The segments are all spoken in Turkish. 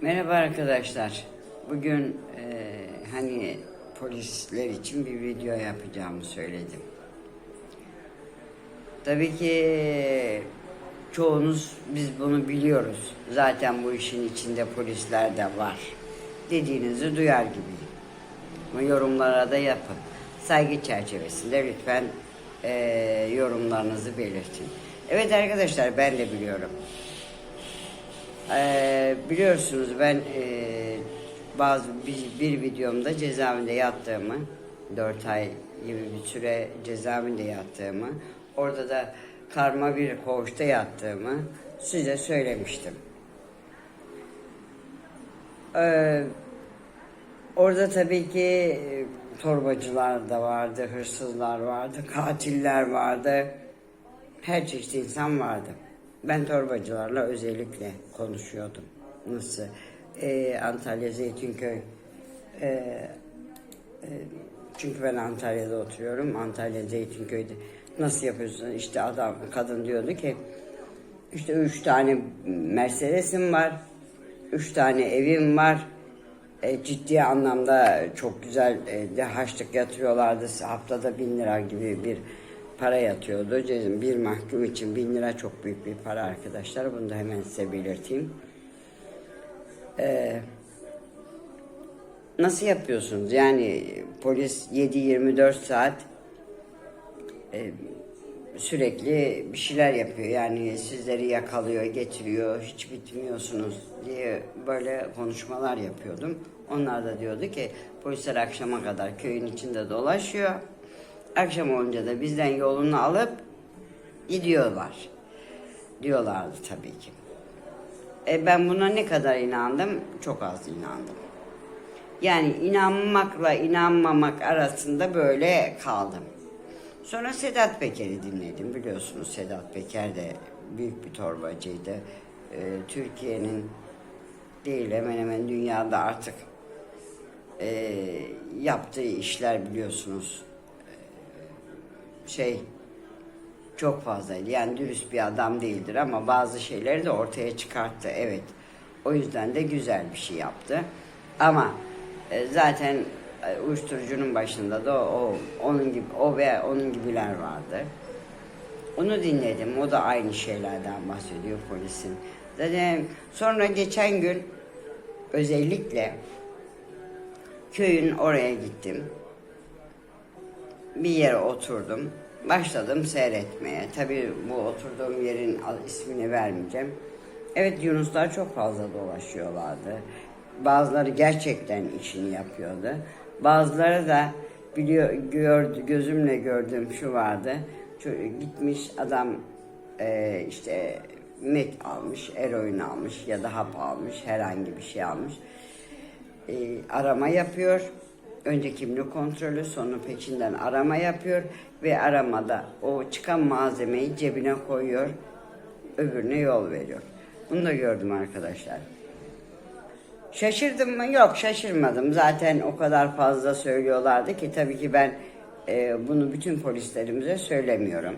Merhaba arkadaşlar. Bugün e, hani polisler için bir video yapacağımı söyledim. Tabii ki çoğunuz biz bunu biliyoruz. Zaten bu işin içinde polisler de var. Dediğinizi duyar gibiyim. Ama yorumlara da yapın. Saygı çerçevesinde lütfen e, yorumlarınızı belirtin. Evet arkadaşlar ben de biliyorum. Ee, biliyorsunuz ben e, bazı bir, bir videomda cezaevinde yattığımı, 4 ay gibi bir süre cezaevinde yattığımı, orada da karma bir koğuşta yattığımı size söylemiştim. Ee, orada tabii ki e, torbacılar da vardı, hırsızlar vardı, katiller vardı, her çeşit insan vardı. Ben torbacılarla özellikle konuşuyordum. Nasıl? Ee, Antalya Zeytinköy. Ee, e, çünkü ben Antalya'da oturuyorum. Antalya Zeytinköy'de. Nasıl yapıyorsun? İşte adam, kadın diyordu ki işte üç tane Mercedes'im var. Üç tane evim var. E, ciddi anlamda çok güzel e, de harçlık yatırıyorlardı. Haftada bin lira gibi bir para yatıyordu. Cezim bir mahkum için bin lira çok büyük bir para arkadaşlar. Bunu da hemen size belirteyim. Ee, nasıl yapıyorsunuz? Yani polis 7-24 saat e, sürekli bir şeyler yapıyor. Yani sizleri yakalıyor, getiriyor, hiç bitmiyorsunuz diye böyle konuşmalar yapıyordum. Onlar da diyordu ki polisler akşama kadar köyün içinde dolaşıyor. Akşam olunca da bizden yolunu alıp gidiyorlar. Diyorlardı tabii ki. E ben buna ne kadar inandım? Çok az inandım. Yani inanmakla inanmamak arasında böyle kaldım. Sonra Sedat Peker'i dinledim. Biliyorsunuz Sedat Peker de büyük bir torbacıydı. Ee, Türkiye'nin değil hemen hemen dünyada artık e, yaptığı işler biliyorsunuz şey çok fazlaydı. Yani dürüst bir adam değildir ama bazı şeyleri de ortaya çıkarttı. Evet. O yüzden de güzel bir şey yaptı. Ama e, zaten e, uyuşturucunun başında da o, onun gibi o ve onun gibiler vardı. Onu dinledim. O da aynı şeylerden bahsediyor polisin. Zaten sonra geçen gün özellikle köyün oraya gittim. Bir yere oturdum. Başladım seyretmeye. Tabii bu oturduğum yerin ismini vermeyeceğim. Evet Yunuslar çok fazla dolaşıyorlardı. Bazıları gerçekten işini yapıyordu. Bazıları da biliyor gördü gözümle gördüğüm şu vardı. Şu, gitmiş adam e, işte met almış, eroin almış ya da hap almış, herhangi bir şey almış. E, arama yapıyor. Önce kimlik kontrolü, sonra peşinden arama yapıyor ve aramada o çıkan malzemeyi cebine koyuyor, öbürüne yol veriyor. Bunu da gördüm arkadaşlar. Şaşırdım mı? Yok şaşırmadım. Zaten o kadar fazla söylüyorlardı ki tabii ki ben e, bunu bütün polislerimize söylemiyorum.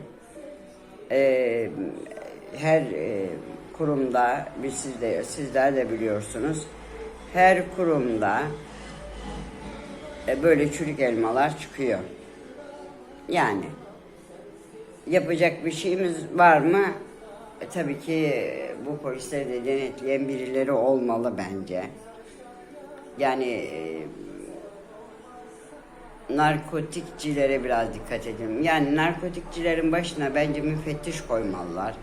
E, her e, kurumda, biz siz de, sizler de biliyorsunuz, her kurumda e, böyle çürük elmalar çıkıyor. Yani yapacak bir şeyimiz var mı? E, tabii ki bu polisleri de denetleyen birileri olmalı bence. Yani e, narkotikçilere biraz dikkat edelim. Yani narkotikçilerin başına bence müfettiş koymalılar.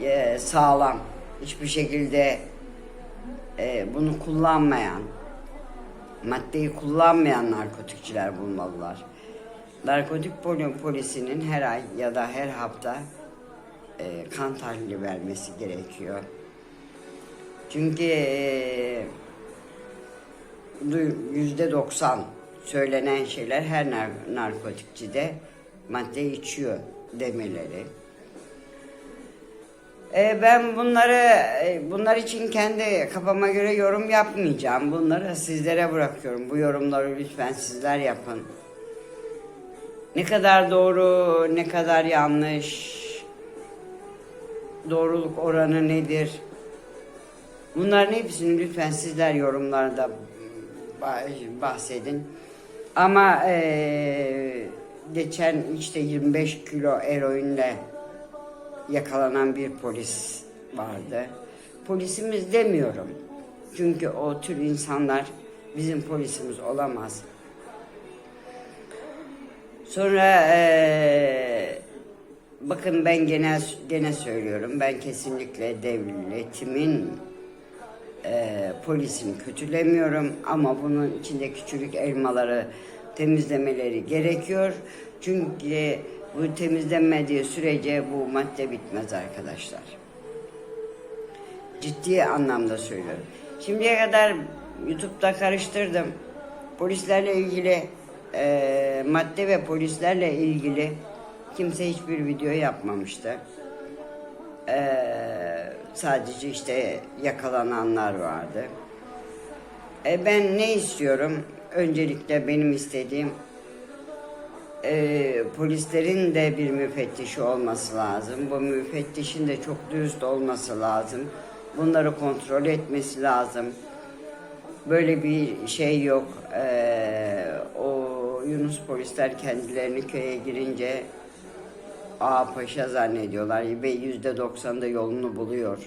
E, sağlam, hiçbir şekilde e, bunu kullanmayan, maddeyi kullanmayan narkotikçiler bulmalılar. Narkotik poli- polisinin her ay ya da her hafta e, kan tahlili vermesi gerekiyor. Çünkü e, yüzde doksan söylenen şeyler her nar- narkotikçide madde içiyor demeleri. E, ben bunları e, bunlar için kendi kafama göre yorum yapmayacağım. Bunları sizlere bırakıyorum. Bu yorumları lütfen sizler yapın. Ne kadar doğru, ne kadar yanlış, doğruluk oranı nedir? Bunların hepsini lütfen sizler yorumlarda bah- bahsedin. Ama eee, geçen işte 25 kilo eroinle yakalanan bir polis vardı. Polisimiz demiyorum. Çünkü o tür insanlar bizim polisimiz olamaz. Sonra eee, bakın ben genel gene söylüyorum. Ben kesinlikle devletimin eee polisini kötülemiyorum ama bunun içindeki çürük elmaları temizlemeleri gerekiyor. Çünkü bu temizlenmediği sürece bu madde bitmez arkadaşlar. Ciddi anlamda söylüyorum. Şimdiye kadar YouTube'da karıştırdım. Polislerle ilgili eee, madde ve polislerle ilgili kimse hiçbir video yapmamıştı. Eee, sadece işte yakalananlar vardı. E ben ne istiyorum? Öncelikle benim istediğim e, polislerin de bir müfettişi olması lazım. Bu müfettişin de çok dürüst olması lazım. Bunları kontrol etmesi lazım. Böyle bir şey yok. E, o Yunus polisler kendilerini köye girince Ağa Paşa zannediyorlar ve yüzde doksanında yolunu buluyor.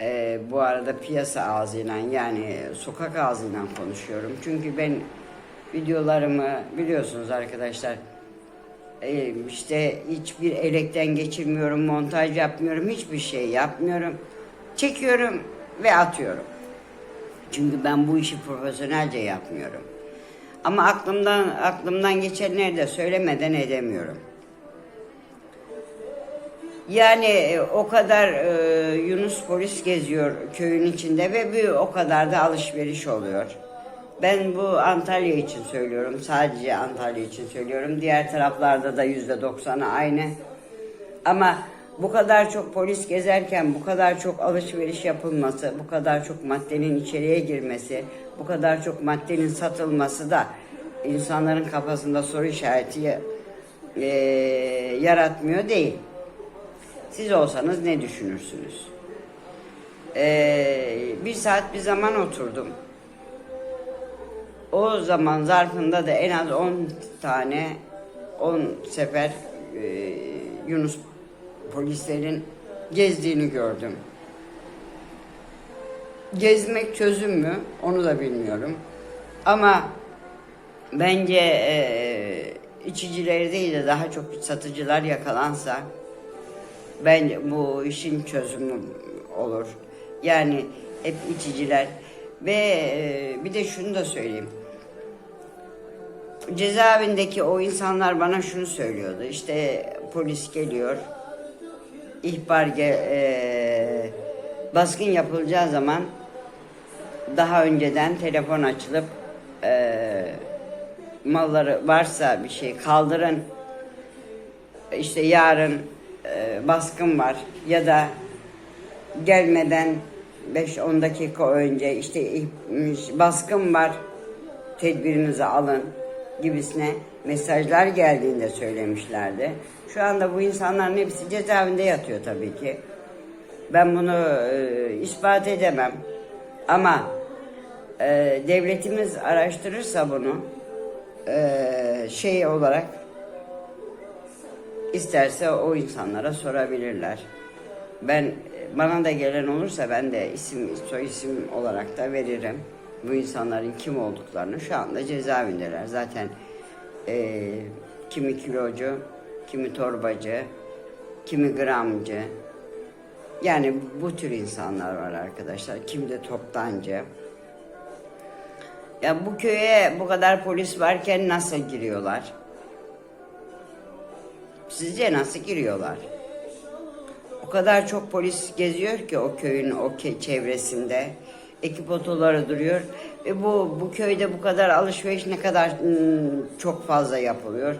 Ee, bu arada piyasa ağzıyla yani sokak ağzıyla konuşuyorum. Çünkü ben videolarımı biliyorsunuz arkadaşlar ee, işte hiçbir elekten geçirmiyorum, montaj yapmıyorum, hiçbir şey yapmıyorum. Çekiyorum ve atıyorum. Çünkü ben bu işi profesyonelce yapmıyorum. Ama aklımdan aklımdan geçenleri de söylemeden edemiyorum. Yani e, o kadar e, Yunus polis geziyor köyün içinde ve bir o kadar da alışveriş oluyor. Ben bu Antalya için söylüyorum. Sadece Antalya için söylüyorum. Diğer taraflarda da yüzde doksanı aynı. Ama bu kadar çok polis gezerken bu kadar çok alışveriş yapılması, bu kadar çok maddenin içeriye girmesi, bu kadar çok maddenin satılması da insanların kafasında soru işareti e, yaratmıyor değil. Siz olsanız ne düşünürsünüz? Ee, bir saat bir zaman oturdum. O zaman zarfında da en az 10 tane 10 sefer e, Yunus polislerin gezdiğini gördüm. Gezmek çözüm mü? Onu da bilmiyorum. Ama bence e, içicileri değil de daha çok satıcılar yakalansa bence bu işin çözümü olur. Yani hep içiciler ve e, bir de şunu da söyleyeyim. Cezaevindeki o insanlar bana şunu söylüyordu. İşte polis geliyor. ihbar e, baskın yapılacağı zaman daha önceden telefon açılıp e, malları varsa bir şey kaldırın. İşte yarın e, baskın var ya da gelmeden 5-10 dakika önce işte baskın var tedbirinizi alın gibisine mesajlar geldiğinde söylemişlerdi. Şu anda bu insanların hepsi cezaevinde yatıyor tabii ki. Ben bunu e, ispat edemem. Ama e, devletimiz araştırırsa bunu e, şey olarak isterse o insanlara sorabilirler. Ben bana da gelen olursa ben de isim soy isim olarak da veririm. Bu insanların kim olduklarını şu anda cezaevindeler. Zaten eee, kimi kilocu, kimi torbacı, kimi gramcı. Yani bu tür insanlar var arkadaşlar. Kimi de toptancı. Ya bu köye bu kadar polis varken nasıl giriyorlar? Sizce nasıl giriyorlar? O kadar çok polis geziyor ki o köyün o çevresinde. Ekip otoları duruyor. Ve bu bu köyde bu kadar alışveriş ne kadar hmm, çok fazla yapılıyor.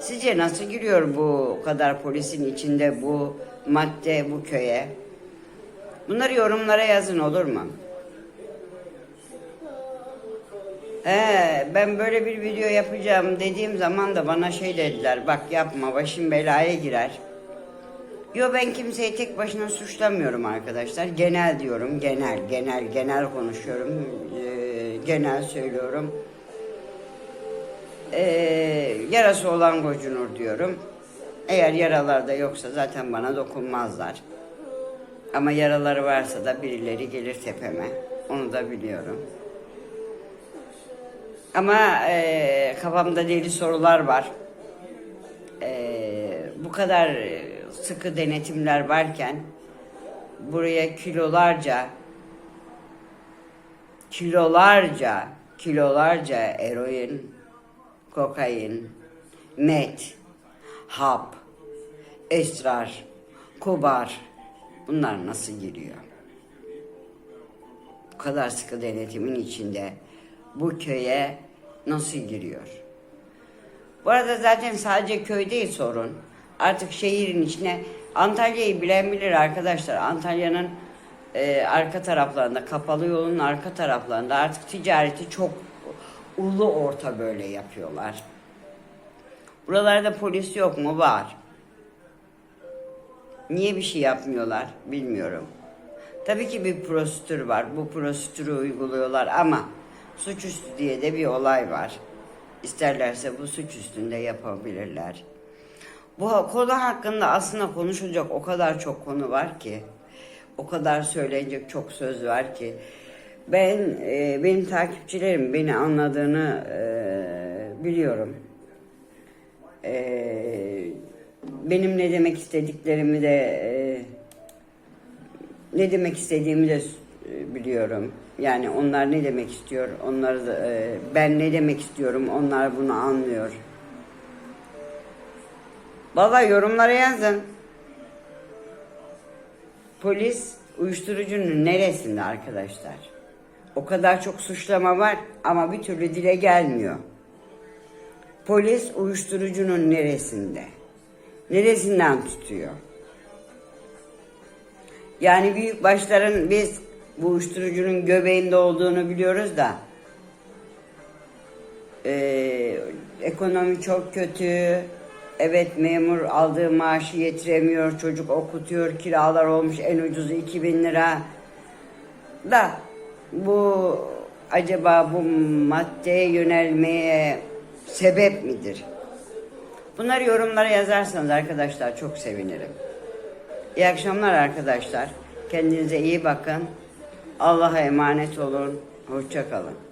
Sizce nasıl giriyor bu kadar polisin içinde bu madde bu köye? Bunları yorumlara yazın olur mu? He, ben böyle bir video yapacağım dediğim zaman da bana şey dediler. Bak yapma başın belaya girer. Yo ben kimseyi tek başına suçlamıyorum arkadaşlar. Genel diyorum, genel, genel, genel konuşuyorum. Ee, genel söylüyorum. Ee, yarası olan gocunur diyorum. Eğer yaralar da yoksa zaten bana dokunmazlar. Ama yaraları varsa da birileri gelir tepeme. Onu da biliyorum. Ama e, kafamda deli sorular var. E, bu kadar sıkı denetimler varken buraya kilolarca kilolarca kilolarca eroin, kokain, met, hap, esrar, kubar bunlar nasıl giriyor? Bu kadar sıkı denetimin içinde bu köye nasıl giriyor? Bu arada zaten sadece köy değil sorun. Artık şehrin içine Antalya'yı bilen bilir arkadaşlar. Antalya'nın e, arka taraflarında, kapalı yolun arka taraflarında artık ticareti çok ulu orta böyle yapıyorlar. Buralarda polis yok mu? Var. Niye bir şey yapmıyorlar bilmiyorum. Tabii ki bir prosedür var. Bu prosedürü uyguluyorlar ama suçüstü diye de bir olay var. İsterlerse bu suç üstünde yapabilirler. Bu konu hakkında aslında konuşulacak o kadar çok konu var ki, o kadar söylenecek çok söz var ki. Ben e, benim takipçilerim beni anladığını e, biliyorum. E, benim ne demek istediklerimi de e, ne demek istediğimi de e, biliyorum. Yani onlar ne demek istiyor, onları da, e, ben ne demek istiyorum, onlar bunu anlıyor. Vallahi yorumlara yazın. Polis uyuşturucunun neresinde arkadaşlar? O kadar çok suçlama var ama bir türlü dile gelmiyor. Polis uyuşturucunun neresinde? Neresinden tutuyor? Yani büyük başların biz bu uyuşturucunun göbeğinde olduğunu biliyoruz da ee, ekonomi çok kötü. Evet memur aldığı maaşı yetiremiyor, çocuk okutuyor, kiralar olmuş en ucuzu 2000 lira. Da bu acaba bu maddeye yönelmeye sebep midir? Bunları yorumlara yazarsanız arkadaşlar çok sevinirim. İyi akşamlar arkadaşlar. Kendinize iyi bakın. Allah'a emanet olun. Hoşça kalın.